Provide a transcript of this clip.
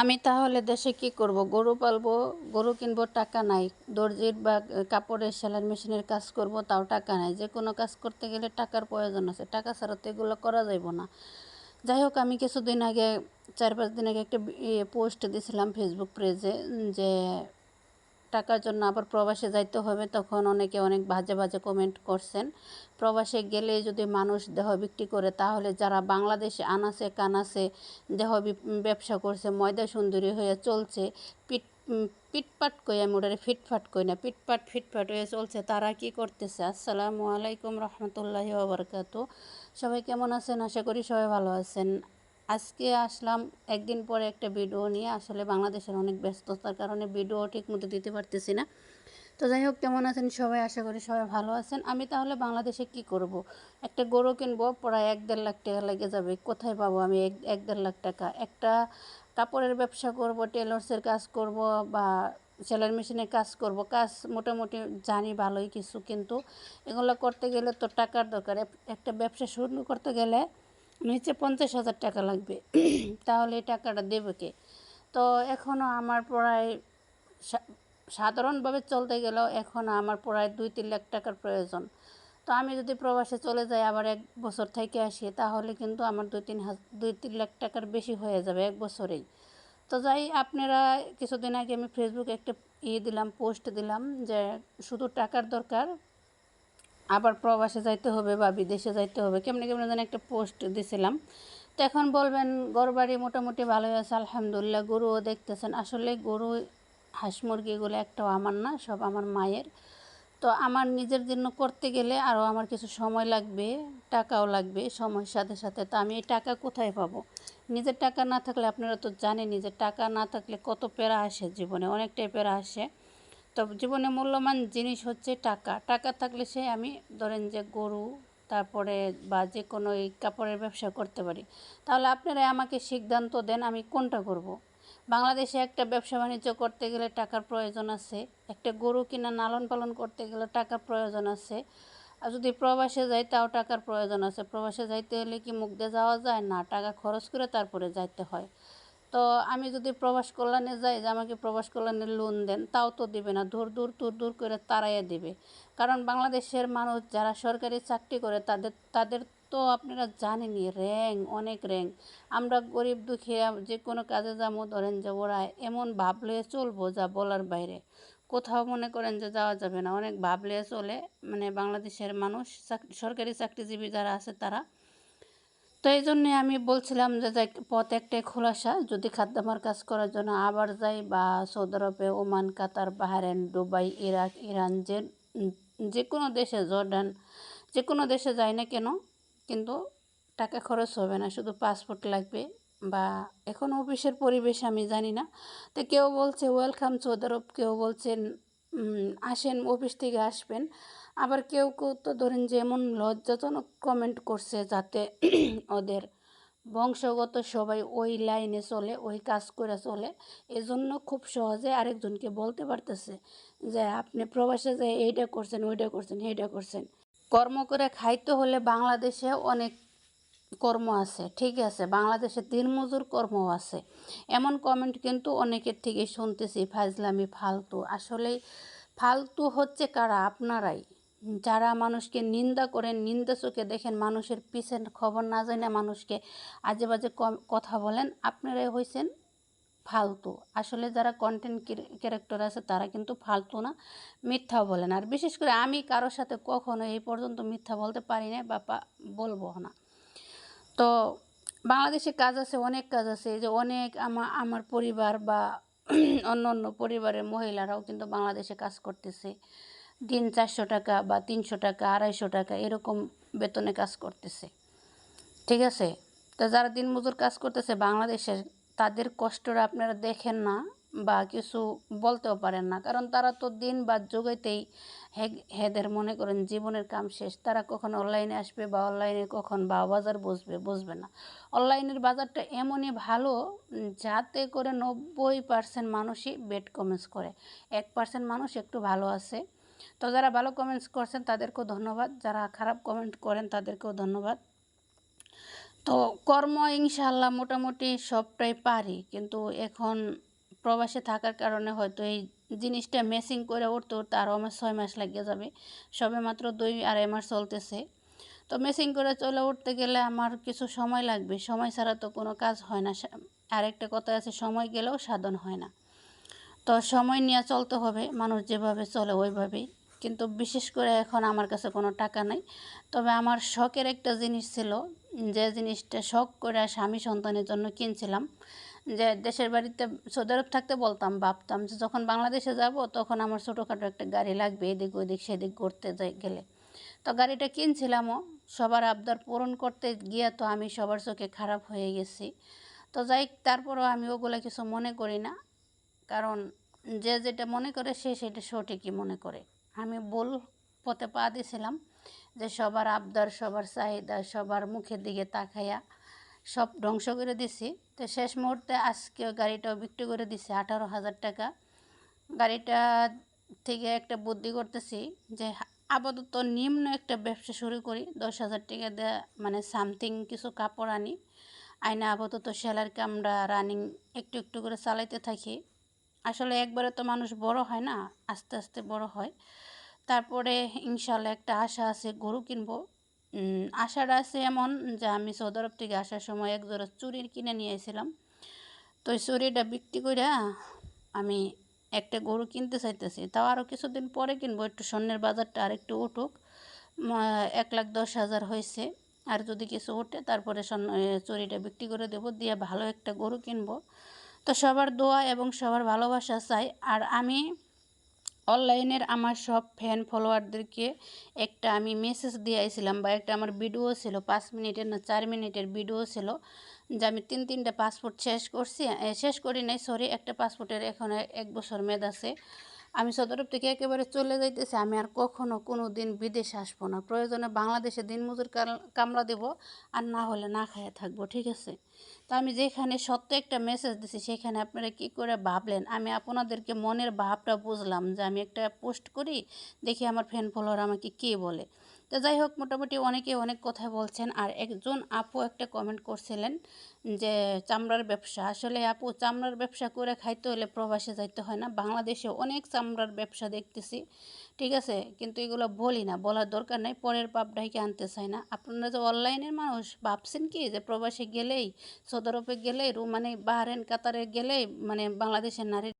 আমি তাহলে দেশে কি করব? গরু পালবো, গরু কিনবো, টাকা নাই। দর্জির বা কাপড়ের সেলাই মেশিনের কাজ করব, তাও টাকা নাই। যে কোনো কাজ করতে গেলে টাকার প্রয়োজন আছে। টাকা ছাড়া তো এগুলো করা যাইব না। যাই হোক, আমি কিছুদিন আগে, চার পাঁচ দিন আগে একটা পোস্ট দিয়েছিলাম ফেসবুক পেজে যে টাকার জন্য আবার প্রবাসে যাইতে হবে, তখন অনেকে অনেক বাজে বাজে কমেন্ট করছেন। প্রবাসে গেলে যদি মানুষ দেহ বিক্রি করে, তাহলে যারা বাংলাদেশে আনাসে কানাসে দেহ ব্যবসা করছে, ময়দা সুন্দরী হয়ে চলছে, পিট পিটপাট কই আমি ওটারে ফিটফাট কই না, পিটপাট ফিটফাট হয়ে চলছে, তারা কি করতেছে? আসসালামু আলাইকুম রহমতুল্লাহি ওবরকাত সবাই কেমন আছেন? আশা করি সবাই ভালো আছেন। আজকে আসলাম একদিন পরে একটা ভিডিও নিয়ে। আসলে বাংলাদেশের অনেক ব্যস্ততার কারণে ভিডিও ঠিক মতো দিতে পারতেছি না। তো যাই হোক, কেমন আছেন সবাই? আশা করি সবাই ভালো আছেন। আমি তাহলে বাংলাদেশে কি করব। একটা গরু কিনবো, প্রায় এক দেড় লাখ টাকা লেগে যাবে। কোথায় পাবো আমি এক এক দেড় লাখ টাকা? একটা কাপড়ের ব্যবসা করব টেলর্সের কাজ করব বা সেলাই মেশিনের কাজ করব। কাজ মোটামুটি জানি ভালোই কিছু, কিন্তু এগুলো করতে গেলে তো টাকার দরকার। একটা ব্যবসা শুরু করতে গেলে নিচে পঞ্চাশ হাজার টাকা লাগবে। তাহলে এই টাকাটা দেবে কে? তো এখনও আমার প্রায় সাধারণভাবে চলতে গেলেও এখন আমার প্রায় দুই, তিন লাখ টাকার প্রয়োজন। তো আমি যদি প্রবাসে চলে যাই, আবার এক বছর থেকে আসি, তাহলে কিন্তু আমার দুই, তিন দুই, তিন লাখ টাকার বেশি হয়ে যাবে এক বছরেই। তো যাই, আপনারা কিছুদিন আগে আমি ফেসবুকে একটা ইয়ে দিলাম, পোস্ট দিলাম যে শুধু টাকার দরকার আবার প্রবাসে যাইতে হবে বা বিদেশে যাইতে হবে, কেমনি কেমনি যেন একটা পোস্ট দিছিলাম। তো এখন বলবেন, গরু বাড়ি মোটামুটি ভালোই আছে, আলহামদুলিল্লাহ, গরুও দেখতেছেন। আসলে গরু, হাঁস মুরগিগুলো একটাও আমার না, সব আমার মায়ের। তো আমার নিজের জন্য করতে গেলে আরও আমার কিছু সময় লাগবে, টাকাও লাগবে সময়ের সাথে সাথে। তো আমি এই টাকা কোথায় পাবো? নিজের টাকা না থাকলে আপনারা তো জানেনই যে টাকা না থাকলে কত প্যারা আসে জীবনে, অনেকটাই প্যারা আসে। তো জীবনে মূল্যবান জিনিস হচ্ছে টাকা। টাকা থাকলে সে আমি ধরেন যে গরু, তারপরে বা যে কোনো এই কাপড়ের ব্যবসা করতে পারি। তাহলে আপনারা আমাকে সিদ্ধান্ত দেন আমি কোনটা করব। বাংলাদেশে একটা ব্যবসা বাণিজ্য করতে গেলে টাকার প্রয়োজন আছে। একটা গরু কিনা লালন পালন করতে গেলে টাকার প্রয়োজন আছে। আর যদি প্রবাসে যাই তাও টাকার প্রয়োজন আছে। প্রবাসে যাইতে হলে কি মুখ দিয়ে যাওয়া যায়? না, টাকা খরচ করে তারপরে যাইতে হয়। তো আমি যদি প্রবাস কল্যাণে যাই, যে আমাকে প্রবাস কল্যাণের লোন দেন, তাও তো দেবে না। দূর দূর দূর দূর করে তাড়াইয়া দেবে। কারণ বাংলাদেশের মানুষ যারা সরকারি চাকরি করে, তাদের তাদের তো আপনারা জানেনই, র্যাঙ্ক, অনেক র্যাঙ্ক। আমরা গরিব দুঃখী, যে কোনো কাজে যাব, ধরেন যে ওরা এমন ভাবলে চলবো যা বলার বাইরে। কোথাও মনে করেন যে যাওয়া যাবে না। অনেক ভাবলে চলে। মানে বাংলাদেশের মানুষ সরকারি চাকরিজীবী যারা আছে, তারা তো এই জন্যে আমি বলছিলাম যে পথ একটাই খোলাসা। যদি খাদ্যামার কাজ করার জন্য আবার যাই বা সৌদি আরবে, Oman, Qatar Bahrain Dubai, Iraq, Iran, যে যে কোনো দেশে, জর্ডান, যে কোনো দেশে যাই না কেন, কিন্তু টাকা খরচ হবে না। শুধু পাসপোর্ট লাগবে বা এখন অফিসের পরিবেশ আমি জানি না। তো কেউ বলছে, ওয়েলকাম সৌদি আরব। কেউ বলছেন আসেন, অফিস থেকে আসবেন। আবার কেউ কেউ তো ধরেন যে এমন লজ্জাজনক কমেন্ট করছে যাতে ওদের বংশগত সবাই ওই লাইনে চলে, ওই কাজ করে চলে। এজন্য খুব সহজে আরেকজনকে বলতে পারতেছে যে, আপনি প্রবাসে যে এইটা করছেন, ওইটা করছেন এইটা করছেন। কর্ম করে খাইতে হলে বাংলাদেশে অনেক কর্ম আছে, ঠিক আছে? বাংলাদেশে দিনমজুর কর্ম আছে। এমন কমেন্ট কিন্তু অনেকের থেকে শুনতেছি, ফাজলামি ফালতু। আসলেই ফালতু হচ্ছে কারা? আপনারাই। যারা মানুষকে নিন্দা করেন, নিন্দা চোখে দেখেন, মানুষের পিছনে খবর না জানে মানুষকে আজে বাজে কথা বলেন, আপনারাই হয়েছেন ফালতু। আসলে যারা কন্টেন্ট ক্যারেক্টার আছে, তারা কিন্তু ফালতু না, মিথ্যাও বলেন। আর বিশেষ করে আমি কারোর সাথে কখনো এই পর্যন্ত মিথ্যা বলতে পারি না বা বলব না। তো বাংলাদেশে কাজ আছে, অনেক কাজ আছে যে অনেক আমার আমার পরিবার বা অন্য অন্য পরিবারের মহিলারাও কিন্তু বাংলাদেশে কাজ করতেছে। দিন চারশো টাকা বা তিনশো টাকা, আড়াইশো টাকা এরকম বেতনে কাজ করতেছে। ঠিক আছে? তো যারা দিনমজুর কাজ করতেছে বাংলাদেশের তাদের কষ্টটা আপনারা দেখেন না বা কিছু বলতেও পারেন না। কারণ তারা তো দিন বা যোগাইতেই হে- হেদের মনে করেন জীবনের কাম শেষ। তারা কখন অনলাইনে আসবে বা অনলাইনে কখন বা বাজার বসবে বসবে না। অনলাইনের বাজারটা এমনই ভালো, যাতে করে নব্বই পার্সেন্ট মানুষই বেড কমেন্টস করে। এক পার্সেন্ট মানুষ একটু ভালো আছে। তো যারা ভালো কমেন্টস করছেন তাদেরকেও ধন্যবাদ। যারা খারাপ কমেন্ট করেন তাদেরকেও ধন্যবাদ। তো কর্ম ইনশাল্লাহ মোটামুটি সবটাই পারি, কিন্তু এখন প্রবাসে থাকার কারণে হয়তো এই জিনিসটা মেসিং করে উঠতে উঠতে আরও আমার ছয় মাস লাগিয়ে যাবে। সবে মাত্র দুই আড়াই মাস চলতেছে। তো মেসিং করে চলে উঠতে গেলে আমার কিছু সময় লাগবে। সময় ছাড়া তো কোনো কাজ হয় না। আরেকটা কথা আছে, সময় গেলেও সাধন হয় না। তো সময় নিয়ে চলতে হবে, মানুষ যেভাবে চলে ওইভাবেই। কিন্তু বিশেষ করে এখন আমার কাছে কোনো টাকা নাই। তবে আমার শখের একটা জিনিস ছিল, যে জিনিসটা শখ করে স্বামী সন্তানের জন্য কিনছিলাম, যে দেশের বাড়িতে সৌদি আরব থাকতে বলতাম, ভাবতাম যে যখন বাংলাদেশে যাব তখন আমার ছোটোখাটো একটা গাড়ি লাগবে, এদিক ওদিক সেদিক ঘুরতে যাই গেলে। তো গাড়িটা কিনছিলামও, সবার আবদার পূরণ করতে গিয়ে তো আমি সবার চোখে খারাপ হয়ে গেছি। তো যাই তারপরও আমি ওগুলো কিছু মনে করি না। কারণ যে যেটা মনে করে সে সেটা সঠিকই মনে করে। আমি ভুল পথে পা দিয়েছিলাম যে সবার আবদার, সবার চাহিদা, সবার মুখের দিকে তাকাইয়া সব ধ্বংস করে দিছি। তো শেষ মুহূর্তে আজকে গাড়িটাও বিক্রি করে দিছি আঠারো হাজার টাকা। গাড়িটা থেকে একটা বুদ্ধি করতেছি যে আপাতত নিম্ন একটা ব্যবসা শুরু করি, দশ হাজার টাকা দেয়া মানে সামথিং কিছু কাপড় আনি। আয়না আপাতত সেলার কামড়া রানিং একটু একটু করে চালাইতে থাকি। আসলে একবারে তো মানুষ বড় হয় না, আস্তে আস্তে বড় হয়। তারপরে ইনশাল্লাহ একটা আশা আছে, গরু কিনবো। আশাটা আছে এমন যে আমি সৌদি আরব থেকে আসার সময় এক জোড়া চুরির কিনে নিয়ে এসেছিলাম তো ওই চুরিটা বিক্রি করে আমি একটা গরু কিনতে চাইতেছি। তাও আরও কিছুদিন পরে কিনবো, একটু স্বর্ণের বাজারটা আর একটু উঠুক এক লাখ দশ হাজার হয়েছে। আর যদি কিছু ওঠে, তারপরে স্বর্ণ চুরিটা বিক্রি করে দেবো, দিয়ে ভালো একটা গরু কিনবো। তো সবার দোয়া এবং সবার ভালোবাসা চাই। আর আমি অনলাইনের আমার সব ফ্যান ফলোয়ারদেরকে একটা আমি মেসেজ দিয়েছিলাম বা একটা আমার ভিডিও ছিল, পাঁচ মিনিটের না চার মিনিটের ভিডিও ছিল, যে আমি তিন তিনটা পাসপোর্ট শেষ করছি শেষ করি নাই সরি একটা পাসপোর্টের এখন এক বছর মেয়াদ আছে। আমি সদরপ থেকে একেবারে চলে যাইতেছি। আমি আর কখনো কোনো দিন বিদেশে আসব না। প্রয়োজনে বাংলাদেশে দিনমজুর কামলা দেব আর না হলে না খাইয়ে থাকব, ঠিক আছে? তো আমি যেখানে সত্য একটা মেসেজ দিছি, সেখানে আপনারা কি করে ভাবলেন? আমি আপনাদেরকে মনের ভাবটা বুঝলাম যে আমি একটা পোস্ট করি, দেখি আমার ফ্যান ফলোয়ার আমাকে কে বলে। তো যাই হোক, মোটামুটি অনেকে অনেক কথা বলছেন। আর একজন আপু একটা কমেন্ট করছিলেন যে, চামড়ার ব্যবসা। আসলে আপু, চামড়ার ব্যবসা করে খাইতে হলে প্রবাসে যাইতে হয় না। বাংলাদেশে অনেক চামড়ার ব্যবসা দেখতেছি, ঠিক আছে? কিন্তু এগুলো বলি না, বলার দরকার নাই, পরের পাপ ডাইকে আনতে চাই না। আপনারা যে অনলাইনের মানুষ, ভাবছেন কি যে প্রবাসে গেলেই, সৌদি আরবে গেলেই, রু মানে বাহারেন কাতারে গেলেই মানে বাংলাদেশের নারী